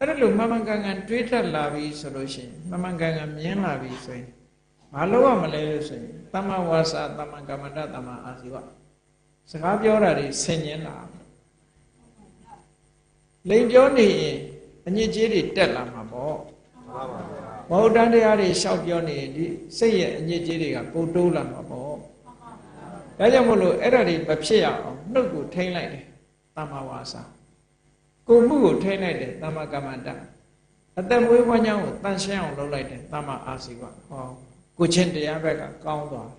အဲ့ဒါလို့မမှန်ကန်ကန်တွေးတတ်လာပြီဆိုလို့ရှိရင်မမှန်ကန်ကန်မြင်လာပြီဆိုရင်မလုပ်ရမလဲလို့ဆိုရင်တမ္မဝါစာတမ္မကမ္မန္တတမ္မအာဇီဝစကားပြောတာတွေဆင်ញင်လာလိန်ပြောနေရင်အညစ်အကြေးတွေတက်လာမှာပေါ့မှန်ပါဗျာမဟုတ်တန်းတရားတွေရှောက်ပြောနေရင်ဒီစိတ်ရဲ့အညစ်အကြေးတွေကပိုတိုးလာမှာပေါ့ဒါကြောင့်မို့လို့အဲ့ဒါတွေမဖြစ်ရအောင်နှုတ်ကိုထိမ့်လိုက်တယ်တမ္မာဝါစာ ကိုမှုကိုထိမ့်လိုက်တယ်တမ္မာကမ္မန္တအသက်မွေးဝမ်းကြောင်းကိုတန်ရှင်းအောင်လုပ်လိုက်တယ်တမ္မာအာစီဝဟောကိုချင်းတရားဘက်ကကောင်းသွား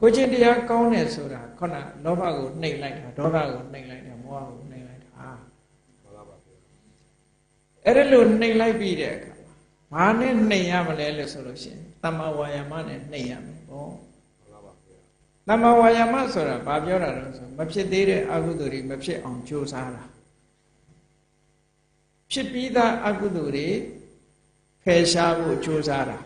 ကိုချင်းတရားကောင်းတယ်ဆိုတာခုနလောဘကိုနှိမ်လိုက်တာဒေါသကိုနှိမ်လိုက်တာမောဟကိုနှိမ်လိုက်တာမှန်ပါဗျာအဲ့ဒါလို့နှိမ်လိုက်ပြီးတဲ့အခါဘာနဲ့နှိမ်ရမလဲလို့ဆိုလို့ရှိရင်တမ္မာဝါယာမနဲ့နှိမ်ရမယ်ပေါ့မှန်ပါဗျာတမ္မာဝါယာမဆိုတာဘာပြောတာလဲဆိုမဖြစ်သေးတဲ့အကုသိုလ်တွေမဖြစ်အောင်ကြိုးစားတာ ဖြစ်ပြီးသားအကုသိုလ်တွေဖယ်ရှားဖို့ကြိုးစားတာ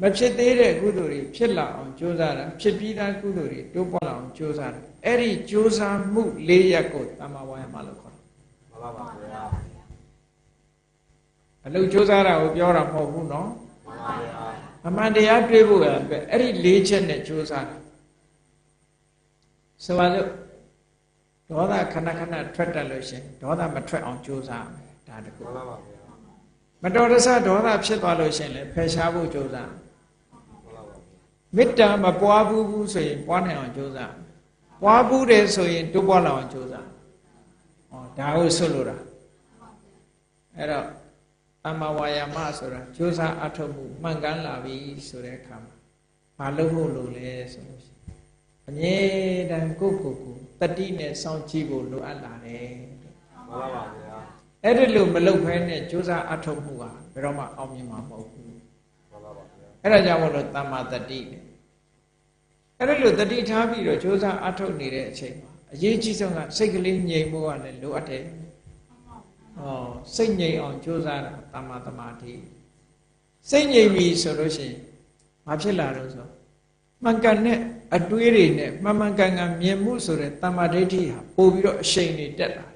မဖြစ်သေးတဲ့ကုသိုလ်တွေဖြစ်လာအောင်ကြိုးစားတာဖြစ်ပြီးသားကုသိုလ်တွေတိုးပွားလာအောင်ကြိုးစားတာအဲ့ဒီကြိုးစားမှု၄ရပ်ကိုတမ္မာဝါယာမလို့ခေါ်တယ်မှန်ပါဗျာအလုပ်ကြိုးစားတာကိုပြောတာမဟုတ်ဘူးနော်မှန်ပါဗျာအမှန်တရားတွေးဖို့ရအတွက်အဲ့ဒီ၄ချက်နဲ့ကြိုးစားတာဆိုပါလို့ဒေါသခဏခဏထွက်တတ်လို့ရှရင်ဒေါသမထွက်အောင်ကြိုးစားရမယ် ဒါတကူမှန်ပါဗျာမတော်တဆဒေါသဖြစ်သွားလို့ရှရင်လည်းဖယ်ရှားဖို့ကြိုးစားမှန်ပါဗျာမေတ္တာမပွားဘူးဘူးဆိုရင်ပွားနိုင်အောင်ကြိုးစားပွားဘူးတယ်ဆိုရင်တိုးပွားလာအောင်ကြိုးစားဟောဒါကိုဆွလို့တာအဲ့တော့အမဝါယာမဆိုတာကြိုးစားအထုတ်မှုမှန်ကန်လာပြီဆိုတဲ့အခါမှာမလုပ်ဖို့လိုလဲဆိုလို့ရှိရင်အမြဲတမ်းကိုယ့်ကိုယ်ကိုတတိနဲ့စောင့်ကြည့်ဖို့လိုအပ်လာတယ်မှန်ပါဗျာ အဲ့ဒီလိုမလုပ်ဘဲနဲ့ကြိုးစားအထုတ်မှုဟာဘယ်တော့မှအောင်မြင်မှာမဟုတ်ဘူးမှန်ပါဗျာအဲ့ဒါကြောင့်မို့လို့တမ္မာတတိလေအဲ့ဒါလို့တတိထားပြီးတော့ကြိုးစားအထုတ်နေတဲ့အချိန်မှာအရေးကြီးဆုံးကစိတ်ကလေးငြိမ်ဖို့ကလည်းလိုအပ်တယ်။ဟောစိတ်ငြိမ်အောင်ကြိုးစားတာတမ္မာတမာတိစိတ်ငြိမ်ပြီဆိုလို့ရှိရင်မဖြစ်လာတော့ဆိုမှန်ကန်တဲ့အတွေးတွေနဲ့မှန်မှန်ကန်ကန်မြင်မှုဆိုတဲ့တမ္မာဒိဋ္ဌိဟာပို့ပြီးတော့အရှိန်တွေတက်လာတယ်။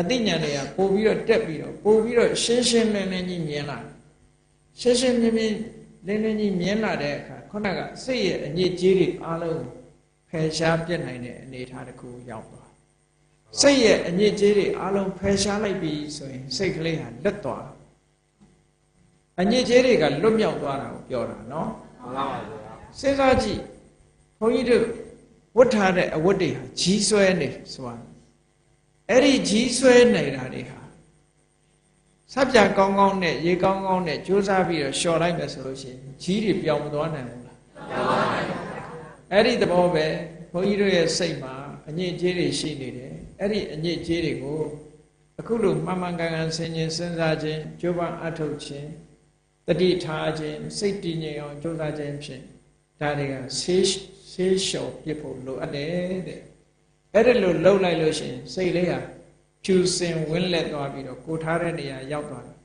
အသိဉာဏ်တွေကပို့ပြီးတော့တက်ပြီးတော့ပို့ပြီးတော့ရှင်းရှင်းလင်းလင်းကြီးမြင်လာတယ်။ရှင်းရှင်းမြင်းမြင်းလင်းလင်းကြီးမြင်လာတဲ့အခါခုနကစိတ်ရဲ့အညစ်အကြေးတွေအားလုံးကိုဖယ်ရှားပြစ်နိုင်တဲ့အနေအထားတစ်ခုရောက်သွားစိတ်ရဲ့အညစ်အကြေးတွေအားလုံးဖယ်ရှားလိုက်ပြီဆိုရင်စိတ်ကလေးဟာလွတ်သွားအညစ်အကြေးတွေကလွတ်မြောက်သွားတာကိုပြောတာနော်မှန်ပါဗျာစဉ်းစားကြည့်ဘုန်းကြီးတို့ဝတ်ထားတဲ့အဝတ်တွေဟာကြီးဆွဲနေဆိုတာ အဲ့ဒီကြီးဆွဲနေတာတွေဟာစပ်ပြကောင်းကောင်းနဲ့ရေကောင်းကောင်းနဲ့ကြိုးစားပြီးတော့လျှော်လိုက်မယ်ဆိုလို့ရှိရင်ကြီးတွေပြောင်းမသွားနိုင်ဘူးလားပြောင်းပါနိုင်အဲ့ဒီသဘောပဲဘုန်းကြီးတို့ရဲ့စိတ်မှာအညစ်အကြေးတွေရှိနေတယ်အဲ့ဒီအညစ်အကြေးတွေကိုအခုလိုမှန်မှန်ကန်ကန်ဆင်ခြင်စဉ်းစားခြင်းကြိုးပမ်းအထောက်ခြင်းတတိထားခြင်းစိတ်တည်ငြိမ်အောင်ကြိုးစားခြင်းဖြင့်ဒါတွေကဆေးဆေးလျှော်ပြစ်ဖို့လိုအပ်တယ်တဲ့ အဲ့ဒီလိုလှုပ်လိုက်လို့ရှိရင်စိတ်လေးဟာဖြူစင်ဝင်းလက်သွားပြီးတော့ကိုထားတဲ့နေရာရောက်သွားတယ်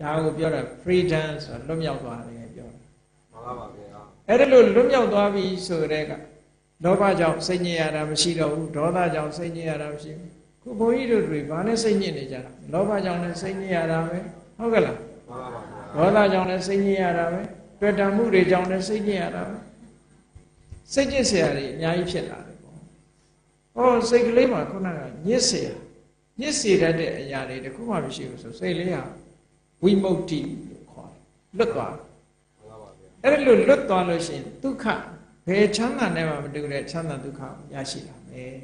ဒါကိုပြောတာ freedom ဆိုလွတ်မြောက်သွားတယ်ပြောတာမှန်ပါပါဗျာအဲ့ဒီလိုလွတ်မြောက်သွားပြီဆိုတဲ့ကလောဘကြောင့်စိတ်ညစ်ရတာမရှိတော့ဘူးဒေါသကြောင့်စိတ်ညစ်ရတာမရှိဘူးခုဘုန်းကြီးတို့တွေဘာနဲ့စိတ်ညစ်နေကြတာလောဘကြောင့်လည်းစိတ်ညစ်ရတာပဲဟုတ်ကဲ့လားမှန်ပါပါဒေါသကြောင့်လည်းစိတ်ညစ်ရတာပဲတွေ့တံမှုတွေကြောင့်လည်းစိတ်ညစ်ရတာပဲစိတ်ညစ်စရာတွေအများကြီးဖြစ်လာတယ် ဟောစိတ်ကလေးမှာခုနကညစ်เสียညစ်เสียတတ်တဲ့အရာတွေတခုမှမရှိဘူးဆိုစိတ်လေးဟာဝိမု ക്തി လို့ခေါ်တယ်လွတ်သွားတယ် မှန်ပါဗျာ အဲ့ဒါလို့လွတ်သွားလို့ရှိရင်ဒုက္ခဘယ်ချမ်းသာနဲ့မှမတူတဲ့ချမ်းသာဒုက္ခကိုရရှိလာမယ်